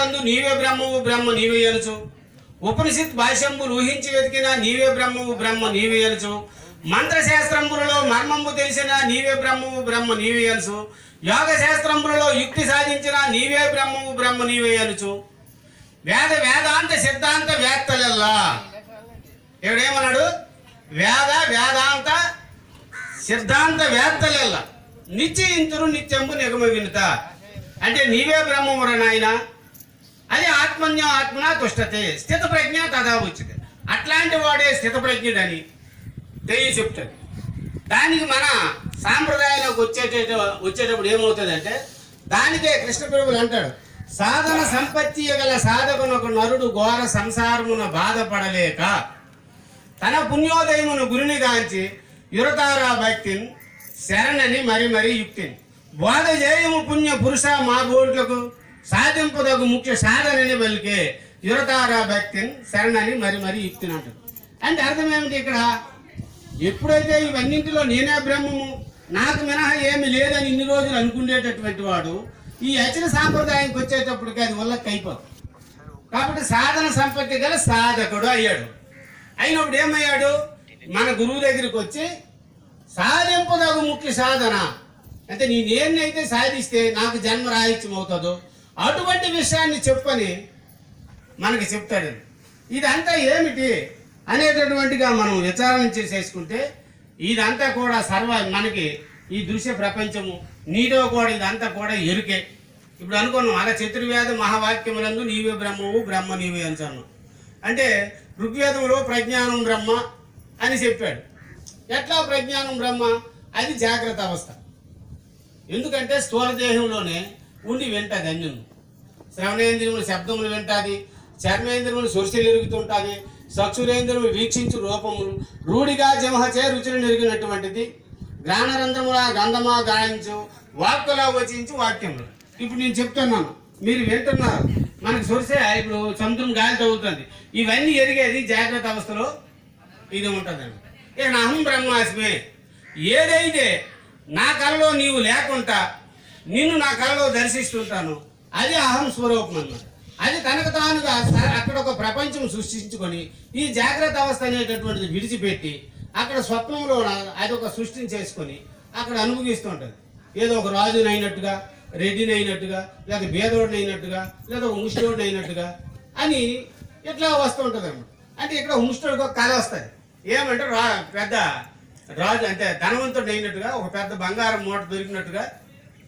నందు నీవే బ్రహ్మవు బ్రహ్మ నీవే అనుచు ఉపనిషత్ భాష్యంబులు ఊహించి వెతికిన నీవే బ్రహ్మవు బ్రహ్మ నీవే అనుచు మంత్రశాస్త్రములలో మర్మంబు తెలిసిన నీవే బ్రహ్మవు బ్రహ్మ నీవే అనుచు యోగ శాస్త్రములలో యుక్తి సాధించిన నీవే బ్రహ్మవు బ్రహ్మ నీవే అనుచు వేద వేదాంత సిద్ధాంత వేత్తలల్లా ఎవడేమన్నాడు? వేద వేదాంత సిద్ధాంత వేత్తలెల్ల నిశ్చయింతురు నిత్యంబు నిగమ వినుత అంటే నీవే బ్రహ్మముర నాయన. ఆత్మన్యం ఆత్మన తుష్టతే స్థిత ప్రజ్ఞ తదా ఉచిత అట్లాంటి వాడే స్థిత ప్రజ్ఞుడని తెలియ చెప్తాడు. దానికి మన సాంప్రదాయంలోకి వచ్చేట వచ్చేటప్పుడు ఏమవుతుందంటే దానికే కృష్ణ ప్రభులు అంటాడు సాధన సంపత్తి గల సాధకునొక నరుడు ఘోర సంసారమున బాధపడలేక తన పుణ్యోదయమును గురిని గాంచి యురతారా భక్తిని శరణని మరి మరి యుక్తిని. బోధ చేయము పుణ్య పురుష మా బోట్లకు సాధింపదగు ముఖ్య సాధనని పలికే యురతారా భక్తిని శరణని మరి మరి యుక్తిని అంటే అర్థం ఏమిటి ఇక్కడ? ఎప్పుడైతే ఇవన్నింటిలో నేనే బ్రహ్మము నాకు మినహా ఏమి లేదని ఇన్ని రోజులు అనుకునేటటువంటి వాడు ఈ అచన సాంప్రదాయానికి వచ్చేటప్పటికి అది వల్ల అయిపోతుంది కాబట్టి సాధన సంపత్తి గల సాధకుడు అయ్యాడు. అయినప్పుడు ఏమయ్యాడు? మన గురువు దగ్గరికి వచ్చి సాధింపదగు ముఖ్య సాధన. అంటే నేనేనైతే సాధిస్తే నాకు జన్మ రాహిత్యం అవుతుందో? అటువంటి విషయాన్ని చెప్పని మనకి చెప్తాడు. ఇదంతా ఏమిటి అనేటటువంటిగా మనం విచారణ చేసేసుకుంటే ఇదంతా కూడా సర్వ మనకి ఈ దృశ్య ప్రపంచము నీలో కూడా ఇదంతా కూడా ఎరుకే. ఇప్పుడు అనుకున్నాం అలా చతుర్వేద మహావాక్యములందు నీవే బ్రహ్మవు బ్రహ్మ నీవే అంచాను అంటే ఋగ్వేదంలో ప్రజ్ఞానం బ్రహ్మ అని చెప్పాడు. ఎట్లా ప్రజ్ఞానం బ్రహ్మ? అది జాగ్రత్త అవస్థ. ఎందుకంటే స్థూలదేహంలోనే ఉండి వింటది అన్యం శ్రవణేంద్రియములు శబ్దములు వింటాది చర్మేంద్రములు సొరిసెలు ఎరుగుతుంటుంది చక్షురేంద్రములు వీక్షించు రూపములు రూఢిగా జింహచే రుచులు నెరిగినటువంటిది. జ్ఞానరంధ్రముల గంధమా గాయించు వాక్కులా వచించు వాక్యములు. ఇప్పుడు నేను చెప్తున్నాను మీరు వింటున్నారు. మనకు సొరిసే ఇప్పుడు సముద్రం గాలి తగ్గుతుంది ఇవన్నీ ఎరిగేది జాగ్రత్త అవస్థలో ఇది ఉంటుందండి. ఇక నా అహం బ్రహ్మాస్మే. ఏదైతే నా కళలో నీవు లేకుండా నిన్ను నా కళలో దర్శిస్తుంటాను అది అహం స్వరూపం అన్నమాట. అది తనకు తానుగా అక్కడ ఒక ప్రపంచం సృష్టించుకొని ఈ జాగ్రత్త అవస్థ అనేటటువంటిది విడిచిపెట్టి అక్కడ స్వప్నంలో అది ఒక సృష్టిని చేసుకొని అక్కడ అనుభవిస్తుంటుంది ఏదో ఒక రాజుని అయినట్టుగా రెడ్డిని అయినట్టుగా లేదా బేదోడిని అయినట్టుగా లేదా ఒక అయినట్టుగా అని ఇట్లా వస్తుంటుంది అనమాట అంటే ఇక్కడ ముష్టివాడికి ఒక కథ వస్తుంది. ఏమంటే రా పెద్ద రాజు అంటే ధనవంతుడు అయినట్టుగా ఒక పెద్ద బంగారం మూట దొరికినట్టుగా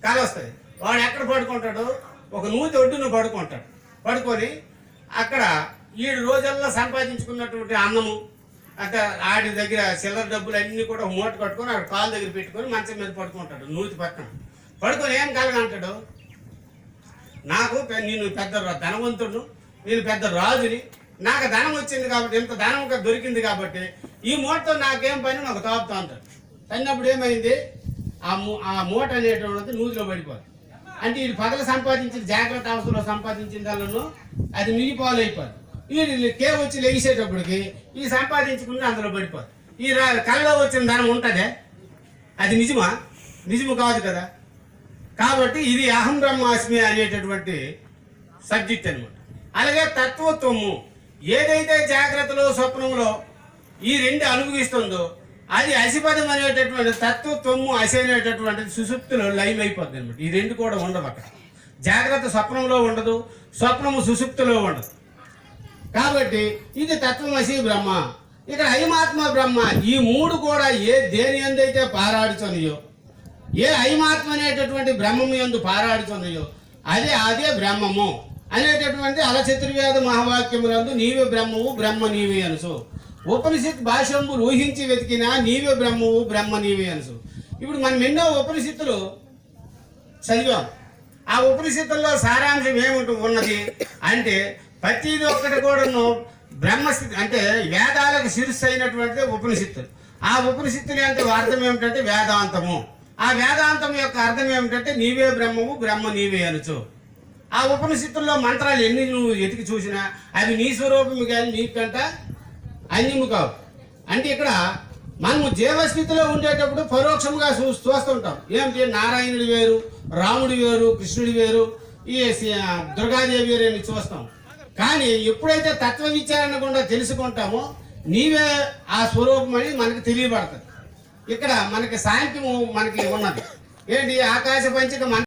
కళ వస్తుంది. వాడు ఎక్కడ పడుకుంటాడు? ఒక నూతి ఒడ్డున పడుకుంటాడు. పడుకొని అక్కడ ఏడు రోజుల్లో సంపాదించుకున్నటువంటి అన్నము అంటే ఆడి దగ్గర చిల్లర డబ్బులు అన్ని కూడా మూట కట్టుకొని ఆడ కాలు దగ్గర పెట్టుకొని మంచం మీద పడుకుంటాడు నూతి పక్కన. పడుకొని ఏం కలగంటాడు నాకు నేను పెద్ద ధనవంతుడు నేను పెద్ద రాజుని నాకు ధనం వచ్చింది కాబట్టి ఇంత ధనం దొరికింది కాబట్టి ఈ మూటతో నాకేం పని? నాకు తాపుతా అంటాడు. తన్నప్పుడు ఏమైంది? ఆ మూ ఆ మూట అనేటువంటిది నూతిలో పడిపోతుంది అంటే ఇది పగలు సంపాదించిన జాగ్రత్త అవసరంలో సంపాదించిన దానిలో అది మిగిపాలు అయిపోదు. వీడు కే వచ్చి లెగిసేటప్పటికి ఈ సంపాదించుకుని అందులో పడిపోదు. ఈ రా- కళ్ళలో వచ్చిన ధనం ఉంటుందే? అది నిజమా? నిజము కాదు కదా? కాబట్టి ఇది అహం బ్రహ్మాస్మి అనేటటువంటి సబ్జెక్ట్ అనమాట అలాగే తత్వత్వము ఏదైతే జాగ్రత్తలో స్వప్నంలో ఈ రెండు అనుభవిస్తుందో అది అసిపదం అనేటటువంటి తత్వ తొమ్ము అసి అనేటటువంటిది సుసుప్తిలో లైవ్ అయిపోద్ది అనమాట ఈ రెండు కూడా ఉండవు అక్కడ. జాగ్రత్త స్వప్నంలో ఉండదు స్వప్నము సుసుప్తిలో ఉండదు. కాబట్టి ఇది తత్వమసి బ్రహ్మ. ఇక్కడ హైమాత్మ బ్రహ్మ ఈ మూడు కూడా ఏ దేని ఎందైతే పారాడుచున్నాయో ఏ హైమాత్మ అనేటటువంటి బ్రహ్మము ఎందు పారాడుచున్నాయో అదే అదే బ్రహ్మము అనేటటువంటి అలచతుర్వేద మహావాక్యములందు నీవే బ్రహ్మవు బ్రహ్మ నీవే అనుసు. ఉపనిషత్ భాషంబులు ఊహించి వెతికినా నీవే బ్రహ్మవు బ్రహ్మ నీవే అనుసు. ఇప్పుడు మనం ఎన్నో ఉపనిషత్తులు చదివాం. ఆ ఉపనిషత్తుల్లో సారాంశం ఏమిటి ఉన్నది అంటే ప్రతిది ఒక్కటి కూడాను బ్రహ్మస్థితి అంటే వేదాలకు శిరస్సు అయినటువంటి ఉపనిషత్తులు ఆ ఉపనిషత్తులు అంటే అర్థం ఏమిటంటే వేదాంతము. ఆ వేదాంతం యొక్క అర్థం ఏమిటంటే నీవే బ్రహ్మము బ్రహ్మ నీవే అనుచు ఆ ఉపనిషత్తుల్లో మంత్రాలు ఎన్ని నువ్వు ఎతికి చూసినా అవి నీ స్వరూపం కానీ నీకంట అన్యము కావు. అంటే ఇక్కడ మనము జీవస్థితిలో ఉండేటప్పుడు పరోక్షంగా చూ చూస్తుంటాం. ఏమిటి నారాయణుడు వేరు రాముడు వేరు కృష్ణుడు వేరు ఈ సి- దుర్గాదేవి అని చూస్తాం. కానీ ఎప్పుడైతే తత్వ విచారణ కూడా తెలుసుకుంటామో నీవే ఆ స్వరూపం అని మనకు తెలియబడుతుంది. ఇక్కడ మనకి సాయంత్రం మనకి ఉన్నది. ఏంటి? ఆకాశ పంచక